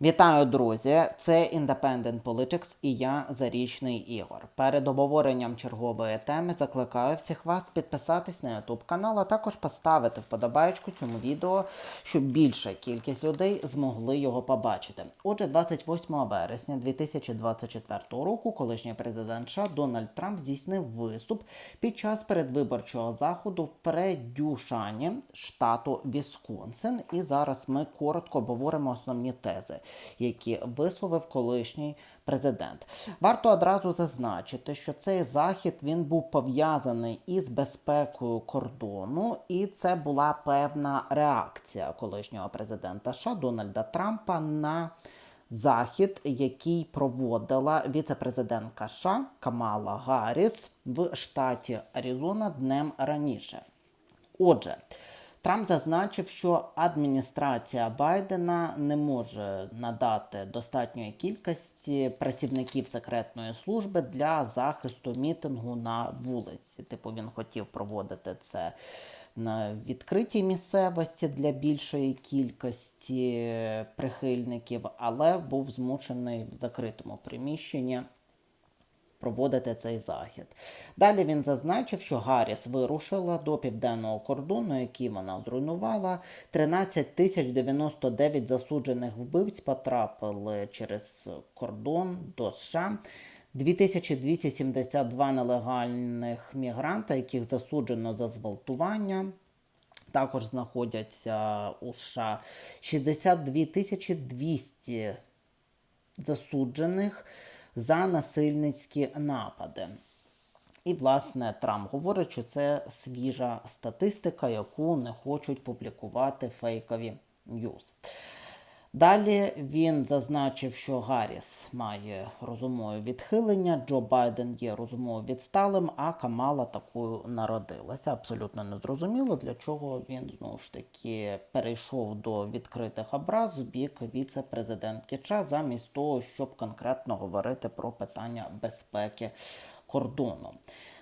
Вітаю, друзі! Це Independent Politics і я Зарічний Ігор. Перед обговоренням чергової теми закликаю всіх вас підписатись на YouTube канал, а також поставити вподобайку цьому відео, щоб більша кількість людей змогли його побачити. Отже, 28 вересня 2024 року колишній президент США Дональд Трамп здійснив виступ під час передвиборчого заходу в Передюшані штату Вісконсин. І зараз ми коротко обговоримо основні тези, які висловив колишній президент. Варто одразу зазначити, що цей захід він був пов'язаний із безпекою кордону, і це була певна реакція колишнього президента США Дональда Трампа на захід, який проводила віце-президентка США Камала Гарріс в штаті Аризона днем раніше. Отже, Трамп зазначив, що адміністрація Байдена не може надати достатньої кількості працівників секретної служби для захисту мітингу на вулиці. Типу, він хотів проводити це на відкритій місцевості для більшої кількості прихильників, але був змушений в закритому приміщенні проводити цей захід. Далі він зазначив, що Гарріс вирушила до південного кордону, який вона зруйнувала. 13 тисяч 99 засуджених вбивць потрапили через кордон до США. 2272 нелегальних мігранта, яких засуджено за зґвалтування. Також знаходяться у США 62 200 засуджених за насильницькі напади. І, власне, Трамп говорить, що це свіжа статистика, яку не хочуть публікувати фейкові ньюз. Далі він зазначив, що Гарріс має розумове відхилення, Джо Байден є розумово відсталим, а Камала такою народилася. Абсолютно незрозуміло, для чого він знову ж таки перейшов до відкритих образ в бік віце-президентки США, замість того, щоб конкретно говорити про питання безпеки кордону.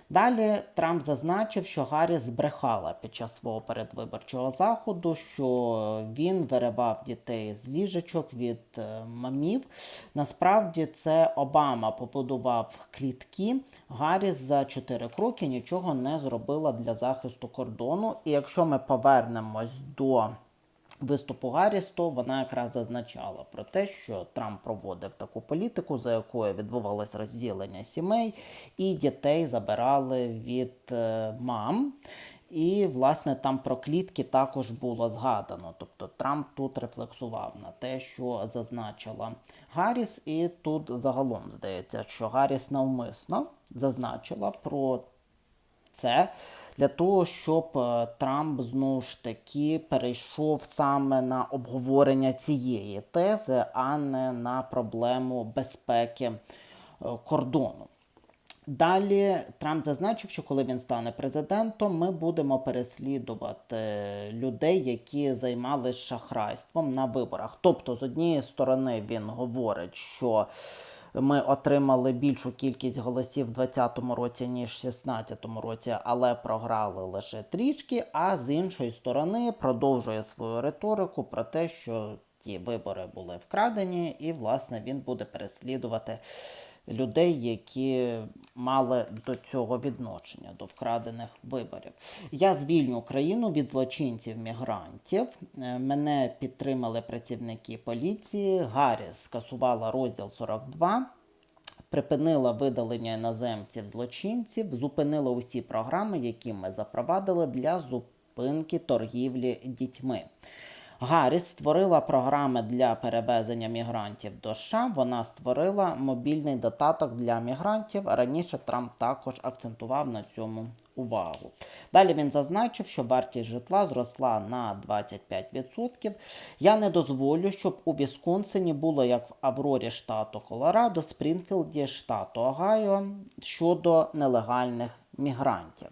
Далі Трамп зазначив, що Гарріс збрехала під час свого передвиборчого заходу, що він виривав дітей з ліжечок від е, мамів. Насправді це Обама побудував клітки. Гарріс за 4 роки нічого не зробила для захисту кордону. І якщо ми повернемось до виступу Гарріс, то вона якраз зазначала про те, що Трамп проводив таку політику, за якою відбувалось розділення сімей, і дітей забирали від е, мам. І, власне, там про клітки також було згадано. Тобто Трамп тут рефлексував на те, що зазначила Гарріс, і тут загалом здається, що Гарріс навмисно зазначила про це для того, щоб е, Трамп знову ж таки перейшов саме на обговорення цієї тези, а не на проблему безпеки е, кордону. Далі Трамп зазначив, що коли він стане президентом, ми будемо переслідувати людей, які займалися шахрайством на виборах. Тобто, з однієї сторони, він говорить, що ми отримали більшу кількість голосів в 2020 році, ніж в 2016 році, але програли лише трішки. А з іншої сторони продовжує свою риторику про те, що ті вибори були вкрадені, і, власне, він буде переслідувати людей, які мали до цього відношення, до вкрадених виборів. Я звільню країну від злочинців-мігрантів. Е, Мене підтримали працівники поліції. Гарріс скасувала розділ 42. Припинила видалення іноземців злочинців, зупинила усі програми, які ми запровадили для зупинки торгівлі дітьми. Гарріс створила програми для перевезення мігрантів до США. Вона створила мобільний додаток для мігрантів. Раніше Трамп також акцентував на цьому увагу. Далі він зазначив, що вартість житла зросла на 25%. Я не дозволю, щоб у Вісконсині було як в Аврорі штату Колорадо, Спрінфілді штату Огайо щодо нелегальних мігрантів.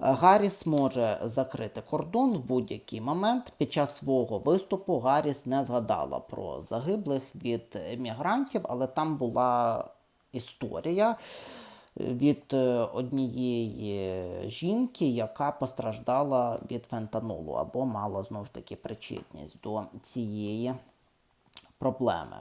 Гарріс може закрити кордон в будь-який момент. Під час свого виступу Гарріс не згадала про загиблих від мігрантів, але там була історія від е, однієї жінки, яка постраждала від фентанолу або мала знову ж таки причетність до цієї проблеми.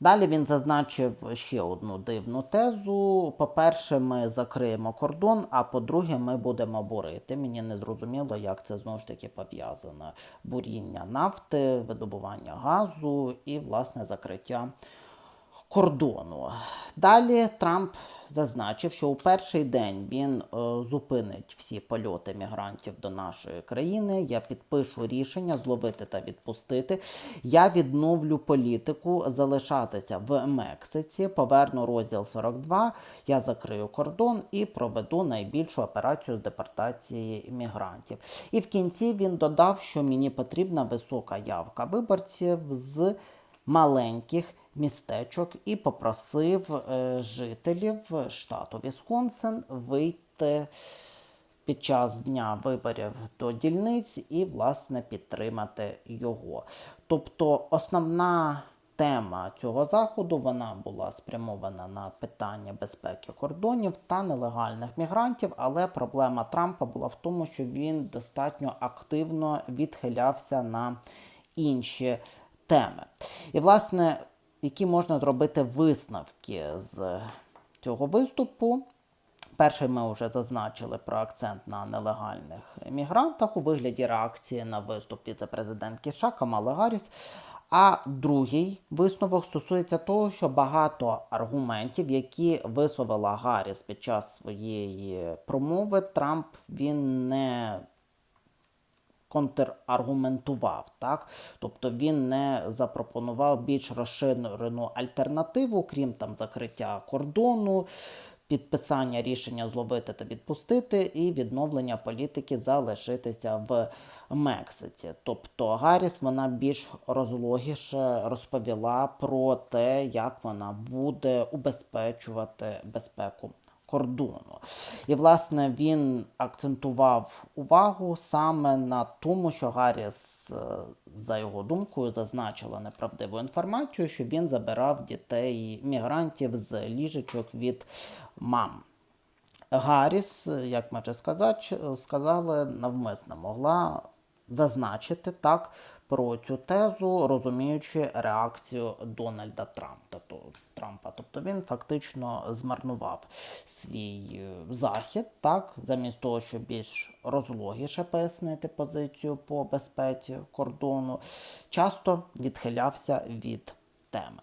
Далі він зазначив ще одну дивну тезу. По-перше, ми закриємо кордон, а по-друге, ми будемо бурити. Мені не зрозуміло, як це знову ж таки пов'язано. Буріння нафти, видобування газу і, власне, закриття кордону. Далі Трамп зазначив, що у перший день він е, зупинить всі польоти мігрантів до нашої країни. Я підпишу рішення зловити та відпустити. Я відновлю політику залишатися в Мексиці, поверну розділ 42, я закрию кордон і проведу найбільшу операцію з депортації мігрантів. І в кінці він додав, що мені потрібна висока явка виборців з маленьких містечок і попросив е, жителів штату Вісконсин вийти під час дня виборів до дільниць і, власне, підтримати його. Тобто, основна тема цього заходу вона була спрямована на питання безпеки кордонів та нелегальних мігрантів, але проблема Трампа була в тому, що він достатньо активно відхилявся на інші теми. І, власне, які можна зробити висновки з цього виступу. Перший ми вже зазначили про акцент на нелегальних мігрантах у вигляді реакції на виступ віце-президентки США Камали Гарріс. А другий висновок стосується того, що багато аргументів, які висловила Гарріс під час своєї промови, Трамп він не контраргументував, так? Тобто він не запропонував більш розширену альтернативу, крім там закриття кордону, підписання рішення зловити та відпустити, і відновлення політики залишитися в Мексиці. Тобто Гарріс вона більш розлогіше розповіла про те, як вона буде убезпечувати безпеку кордону. І, власне, він акцентував увагу саме на тому, що Гарріс, е, за його думкою, зазначила неправдиву інформацію, що він забирав дітей мігрантів з ліжечок від мам. Гарріс, як ми вже сказали, навмисно могла зазначити так про цю тезу, розуміючи реакцію Дональда Трампа. Тобто, Трампа. Тобто він фактично змарнував свій е, захід, так, замість того, щоб більш розлогіше пояснити позицію по безпеці кордону, часто відхилявся від теми.